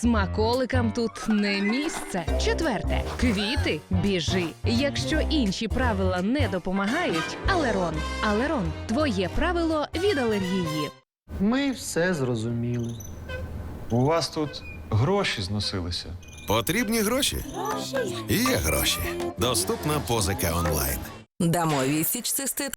Смаколикам тут не місце. Четверте. Квіти біжи. Якщо інші правила не допомагають, Алерон. Алерон твоє правило від алергії. Ми все зрозуміли. У вас тут гроші зносилися. Потрібні гроші? Є гроші. Доступна позика онлайн. Дамо відсіч цистит